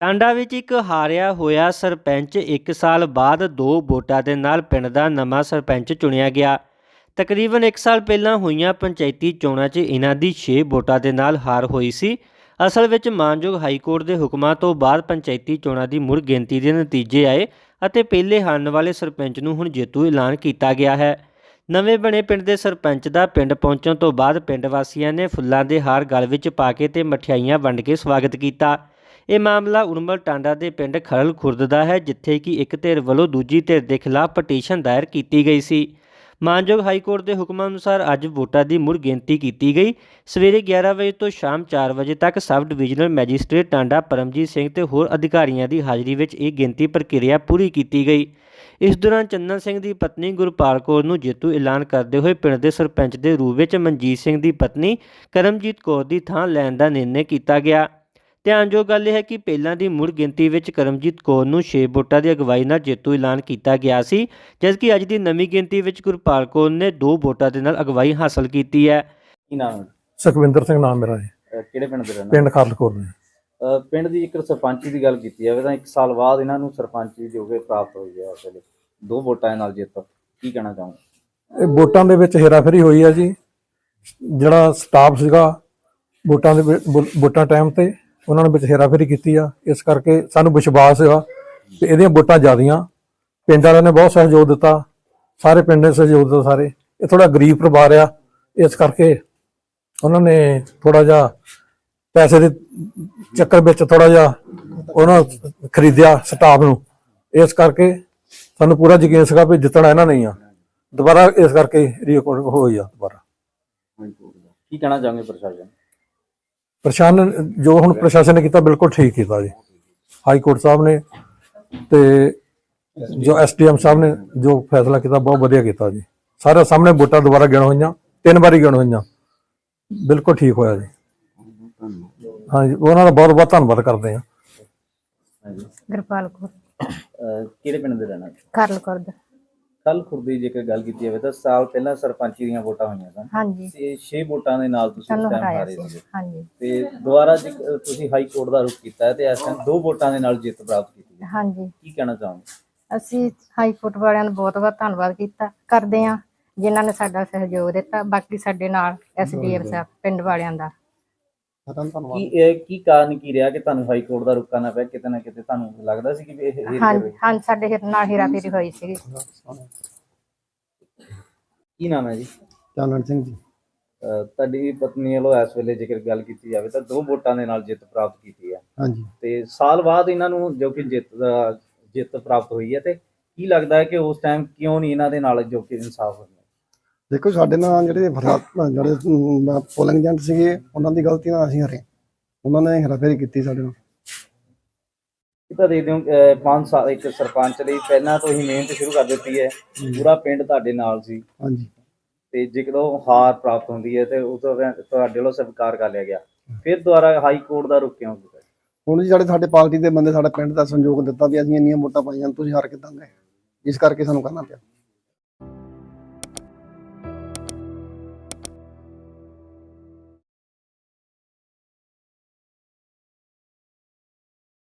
ਟਾਂਡਾ ਵਿੱਚ ਇੱਕ ਹਾਰਿਆ ਹੋਇਆ ਸਰਪੰਚ 1 ਸਾਲ ਬਾਅਦ ਦੋ ਵੋਟਾਂ ਦੇ ਨਾਲ ਪਿੰਡ ਦਾ ਨਵਾਂ ਸਰਪੰਚ ਚੁਣਿਆ ਗਿਆ। ਤਕਰੀਬਨ 1 ਸਾਲ ਪਹਿਲਾਂ ਹੋਈਆਂ ਪੰਚਾਇਤੀ ਚੋਣਾਂ 'ਚ ਇਹਨਾਂ ਦੀ 6 ਵੋਟਾਂ ਦੇ ਨਾਲ ਹਾਰ ਹੋਈ ਸੀ। ਅਸਲ ਵਿੱਚ ਮਾਨਯੋਗ ਹਾਈ ਕੋਰਟ ਦੇ ਹੁਕਮਾਂ ਤੋਂ ਬਾਅਦ ਪੰਚਾਇਤੀ ਚੋਣਾਂ ਦੀ ਮੁੜ ਗਿਣਤੀ ਦੇ ਨਤੀਜੇ ਆਏ ਅਤੇ ਪਹਿਲੇ ਹਾਰਨ ਵਾਲੇ ਸਰਪੰਚ ਨੂੰ ਹੁਣ ਜੇਤੂ ਐਲਾਨ ਕੀਤਾ ਗਿਆ ਹੈ। ਨਵੇਂ ਬਣੇ ਪਿੰਡ ਦੇ ਸਰਪੰਚ ਦਾ ਪਿੰਡ ਪਹੁੰਚਣ ਤੋਂ ਬਾਅਦ ਪਿੰਡ ਵਾਸੀਆਂ ਨੇ ਫੁੱਲਾਂ ਦੇ ਹਾਰ ਗਲ ਵਿੱਚ ਪਾ ਕੇ ਤੇ ਮਠਿਆਈਆਂ ਵੰਡ ਕੇ ਸਵਾਗਤ ਕੀਤਾ। ਇਹ ਮਾਮਲਾ ਉਰਮਲ ਟਾਂਡਾ ਦੇ ਪਿੰਡ ਖਰਲ ਖੁਰਦ ਦਾ ਹੈ, ਜਿੱਥੇ ਕਿ ਇੱਕ ਧਿਰ ਵੱਲੋਂ ਦੂਜੀ ਧਿਰ ਦੇ ਖਿਲਾਫ ਪਟੀਸ਼ਨ ਦਾਇਰ ਕੀਤੀ ਗਈ ਸੀ। ਮਾਨਯੋਗ ਹਾਈ ਕੋਰਟ ਦੇ ਹੁਕਮਾਂ ਅਨੁਸਾਰ ਅੱਜ ਵੋਟਾਂ ਦੀ ਮੁੜ ਗਿਣਤੀ ਕੀਤੀ ਗਈ। ਸਵੇਰੇ 11 ਵਜੇ ਤੋਂ ਸ਼ਾਮ 4 ਵਜੇ ਤੱਕ sub divisional magistrate Tanda Paramjit Singh ਤੇ ਹੋਰ ਅਧਿਕਾਰੀਆਂ ਦੀ ਹਾਜ਼ਰੀ ਵਿੱਚ ਇਹ ਗਿਣਤੀ ਪ੍ਰਕਿਰਿਆ ਪੂਰੀ ਕੀਤੀ ਗਈ। ਇਸ ਦੌਰਾਨ ਚੰਨਨ ਸਿੰਘ ਦੀ ਪਤਨੀ ਗੁਰਪਾਲ ਕੌਰ ਨੂੰ ਜੇਤੂ ਐਲਾਨ ਕਰਦੇ ਹੋਏ ਪਿੰਡ ਦੇ ਸਰਪੰਚ ਦੇ ਰੂਪ ਵਿੱਚ ਮਨਜੀਤ ਸਿੰਘ ਦੀ ਪਤਨੀ ਕਰਮਜੀਤ ਕੌਰ ਦੀ ਥਾਂ ਲੈਣ ਦਾ ਨਿਰਣੈ ਕੀਤਾ ਗਿਆ। ਧਿਆਨਯੋਗ ਗੱਲ ਇਹ ਹੈ ਕਿ ਪਹਿਲਾਂ ਦੀ ਮੁੜ ਗਿਣਤੀ ਵਿੱਚ ਕਰਮਜੀਤ ਕੌਰ ਨੂੰ 6 ਵੋਟਾਂ ਦੀ ਅਗਵਾਈ ਨਾਲ ਜੇਤੂ ਐਲਾਨ ਕੀਤਾ ਗਿਆ ਸੀ ਜਦਕਿ ਅੱਜ ਦੀ ਨਵੀਂ ਗਿਣਤੀ ਵਿੱਚ ਗੁਰਪਾਲ ਕੌਰ ਨੇ 2 ਵੋਟਾਂ ਦੇ ਨਾਲ ਅਗਵਾਈ ਹਾਸਲ ਕੀਤੀ ਹੈ। ਕੀ ਨਾਮ ਹੈ? ਸੁਖਵਿੰਦਰ ਸਿੰਘ ਨਾਮ ਮੇਰਾ ਹੈ ਅਹ ਕਿਹੜੇ ਪਿੰਡ ਦੇ ਰਹਿਣਾ ਪਿੰਡ ਦੇ ਅਹ ਪਿੰਡ ਦੀ ਇੱਕ ਸਰਪੰਚੀ ਦੀ ਗੱਲ ਕੀਤੀ ਜਾਵੇ ਤਾਂ 1 ਸਾਲ ਬਾਅਦ ਇਹਨਾਂ ਨੂੰ ਸਰਪੰਚੀ ਜੋ ਕਿ ਪ੍ਰਾਪਤ ਹੋਈ ਹੈ ਇਸ ਵੇਲੇ। ਦੋ ਵੋਟਾਂ ਦੇ ਨਾਲ ਜਿੱਤ। ਕੀ ਕਹਿਣਾ ਚਾਹੋਗੇ? ਇਹ ਵੋਟਾਂ ਦੇ ਵਿੱਚ ਹੇਰਾਫੇਰੀ ਹੋਈ ਹੈ ਜੀ। ਜਿਹੜਾ ਸਟਾਫ ਸੀਗਾ ਵੋਟਾਂ ਦੇ ਵਿੱਚ- ਵੋ- ਵੋਟਾਂ ਟਾਈਮ ਤੇ ਉਹਨਾਂ ਨੇ ਵਿੱਚ ਹੇਰਾਫੇਰੀ ਕੀਤੀ ਆ। ਇਸ ਕਰਕੇ ਸਾਨੂੰ ਵਿਸ਼ਵਾਸ ਹੈਗਾ ਕਿ ਇਹਦੀਆਂ ਵੋਟਾਂ ਜ਼ਿਆਦੀਆਂ। ਪਿੰਡ ਵਾਲਿਆਂ ਨੇ ਬਹੁਤ ਸਹਿਯੋਗ ਦਿੱਤਾ। ਸਾਰੇ ਪਿੰਡ ਨੇ ਸਹਿਯੋਗ ਦਿੱਤਾ ਸਾਰੇ। ਇਹ ਥੋੜਾ ਗਰੀਬ ਪਰਿਵਾਰ ਆ। ਇਸ ਕਰਕੇ ਉਹਨਾਂ ਨੇ ਥੋੜਾ ਜਿਹਾ ਪੈਸੇ ਦੇ ਚੱਕਰ ਵਿੱਚ ਥੋੜਾ ਜਿਹਾ ਉਹਨਾਂ ਖਰੀਦਿਆ ਸਟਾਫ ਨੂੰ। ਇਸ ਕਰਕੇ ਸਾਨੂੰ ਪੂਰਾ ਯਕੀਨ ਸੀਗਾ ਵੀ ਜਿੱਤਣਾ ਇਹਨਾਂ ਨਹੀਂ ਆ। ਦੁਬਾਰਾ ਇਸ ਕਰਕੇ ਰੀਕਾਰਡ ਹੋਈ ਆ ਦੁਬਾਰਾ। ਕੀ ਕਹਿਣਾ ਚਾਹੋਗੇ ਪ੍ਰਸ਼ਾਸਨ? ਪ੍ਰਸ਼ਾਸਨ ਜੋ ਹੁਣ ਪ੍ਰਸ਼ਾਸਨ ਨੇ ਕੀਤਾ ਬਿਲਕੁਲ ਠੀਕ ਕੀਤਾ ਜੀ। ਹਾਈ ਕੋਰਟ ਸਾਹਿਬ ਨੇ ਤੇ ਜੋ ਐਸਡੀਐਮ ਸਾਹਿਬ ਨੇ ਜੋ ਫੈਸਲਾ ਕੀਤਾ ਬਹੁਤ ਵਧੀਆ ਕੀਤਾ ਜੀ। ਸਾਰੇ ਸਾਹਮਣੇ ਵੋਟਾਂ ਦੁਬਾਰਾ ਗਿਣ ਹੋਈਆਂ ਤਿੰਨ ਵਾਰੀ ਗਿਣ ਹੋਈਆਂ। ਬਿਲਕੁਲ ਠੀਕ ਹੋਇਆ ਜੀ। ਹਾਂਜੀ ਉਹਨਾਂ ਦਾ ਬਹੁਤ ਬਹੁਤ ਧੰਨਵਾਦ ਕਰਦੇ ਹਾਂ। ਗੁਰਪਾਲ ਕੌਰ। ਕਿਹੜੇ ਪਿੰਡ ਦੇ ਰਹਿਣਾ ਕਰਲ ਕਰਦ ਕੱਲ ਖੁਰਦੀ ਜੇਕਰ ਗੱਲ ਕੀਤੀ ਜਾਵੇ ਤਾਂ ਸਾਲ ਪਹਿਲਾਂ ਸਰਪੰਚੀ ਦੀਆਂ ਵੋਟਾਂ ਹੋਈਆਂ ਸਨ। ਹਾਂਜੀ। ਤੇ 6 ਵੋਟਾਂ ਦੇ ਨਾਲ ਤੁਸੀਂ ਸਾਨੂੰ ਟਾਈਮ ਹਾਰੇ ਸੀ। ਸੀਗੇ। ਹਾਂਜੀ। ਤੇ ਦੁਬਾਰਾ ਜੇ ਤੁਸੀਂ ਹਾਈ ਕੋਰਟ ਦਾ ਰੁਖ ਕੀਤਾ ਹੈ ਤੇ ਇਸ ਟਾਈਮ ਦੋ ਵੋਟਾਂ ਦੇ ਨਾਲ ਜਿੱਤ ਪ੍ਰਾਪਤ ਕੀਤੀ ਹੈ ਹਾਂਜੀ। ਕੀ ਕਹਿਣਾ ਚਾਹੋਗੇ? ਅਸੀਂ ਹਾਈ ਕੋਰਟ ਵਾਲਿਆਂ ਦਾ ਬਹੁਤ ਬਹੁਤ ਧੰਨਵਾਦ ਕੀਤਾ ਕਰਦੇ ਹਾਂ ਜਿਨ੍ਹਾਂ ਨੇ ਸਾਡਾ ਸਹਿਯੋਗ ਦਿੱਤਾ ਬਾਕੀ ਸਾਡੇ ਨਾਲ ਐਸਡੀਐਮ ਸਾਹਿਬ ਪਿੰਡ ਵਾਲਿਆਂ ਦਾ। ਕੀ ਇਹ ਕੀ ਕਾਰਨ ਕੀ ਰਿਹਾ ਕਿ ਤੁਹਾਨੂੰ ਹਾਈ ਕੋਰਟ ਦਾ ਰੁਖ ਕਰਨਾ ਪਿਆ? ਕਿਤੇ ਨਾ ਕਿਤੇ ਤੁਹਾਨੂੰ ਲੱਗਦਾ ਸੀ ਕਿ ਵੀ ਇਹ ਹਾਂਜੀ ਹਾਂਜੀ ਸਾਡੇ ਹੀਰ ਨਾਲ ਹੀਰਾਫੇਰੀ ਹੋਈ ਸੀ ਕੀ ਨਾਮ ਹੈ ਜੀ? ਚਾਨਣ ਸਿੰਘ ਜੀ। ਤੁਹਾਡੀ ਪਤਨੀ ਵੱਲੋਂ ਇਸ ਵੇਲੇ ਜੇਕਰ ਗੱਲ ਕੀਤੀ ਜਾਵੇ ਤਾਂ ਦੋ ਵੋਟਾਂ ਦੇ ਨਾਲ ਜਿੱਤ ਪ੍ਰਾਪਤ ਕੀਤੀ ਹੈ। ਹਾਂਜੀ। ਤੇ ਸਾਲ ਬਾਅਦ ਇਹਨਾਂ ਨੂੰ ਜੋ ਕਿ ਜਿੱਤ ਦਾ ਜਿੱਤ ਪ੍ਰਾਪਤ ਹੋਈ ਹੈ ਤੇ ਕੀ ਲੱਗਦਾ ਹੈ ਕਿ ਉਸ ਟਾਈਮ ਕਿਉਂ ਨਹੀਂ ਇਹਨਾਂ ਦੇ ਨਾਲ ਜੋ ਕਿ ਇਨਸਾਫ ਹੋਇਆ? ਦੇਖੋ ਸਾਡੇ ਨਾਲ ਜਿਹੜੇ ਫਰਾ- ਜਿਹੜੇ ਪੋਲਿੰਗ ਏਜੰਟ ਸੀਗੇ ਉਹਨਾਂ ਦੀ ਗਲਤੀ ਨਾਲ ਅਸੀਂ ਹਰੇ। ਉਹਨਾਂ ਨੇ ਹੇਰਾਫੇਰੀ ਕੀਤੀ ਸਾਡੇ ਨਾਲ। ਇਹ ਤਾਂ ਦੇ ਦਿਓ ਅਹ ਪੰਜ ਸਾਲ ਇੱਕ ਸਰਪੰਚ ਲਈ ਪਹਿਲਾਂ ਤੋਂ ਹੀ ਮਿਹਨਤ ਸ਼ੁਰੂ ਕਰ ਦਿੱਤੀ ਹੈ। ਪੂਰਾ ਪਿੰਡ ਤੁਹਾਡੇ ਨਾਲ ਸੀ। ਹਾਂਜੀ। ਤੇ ਜਦੋਂ ਹਾਰ ਪ੍ਰਾਪਤ ਹੁੰਦੀ ਹੈ ਤੇ ਉਸ ਤੋਂ ਤੁਹਾਡੇ ਵੱਲੋਂ ਸਵੀਕਾਰ ਕਰ ਲਿਆ ਗਿਆ। ਫਿਰ ਦੁਬਾਰਾ ਹਾਈ ਕੋਰਟ ਦਾ ਰੁਕ ਕਿਉਂ ਕੀਤਾ? ਹੁਣ ਜੀ ਜਿਹੜੇ ਸਾਡੇ ਪਾਰਟੀ ਦੇ ਬੰਦੇ ਸਾਡੇ ਪਿੰਡ ਦਾ ਸੰਯੋਗ ਦਿੱਤਾ ਵੀ ਅਸੀਂ ਇੰਨੀਆਂ ਵੋਟਾਂ ਪਾਈਆਂ ਤੁਸੀਂ ਹਾਰ ਕਿੱਦਾਂ ਗਏ? ਇਸ ਕਰਕੇ ਸਾਨੂੰ ਕਰਨਾ ਪਿਆ।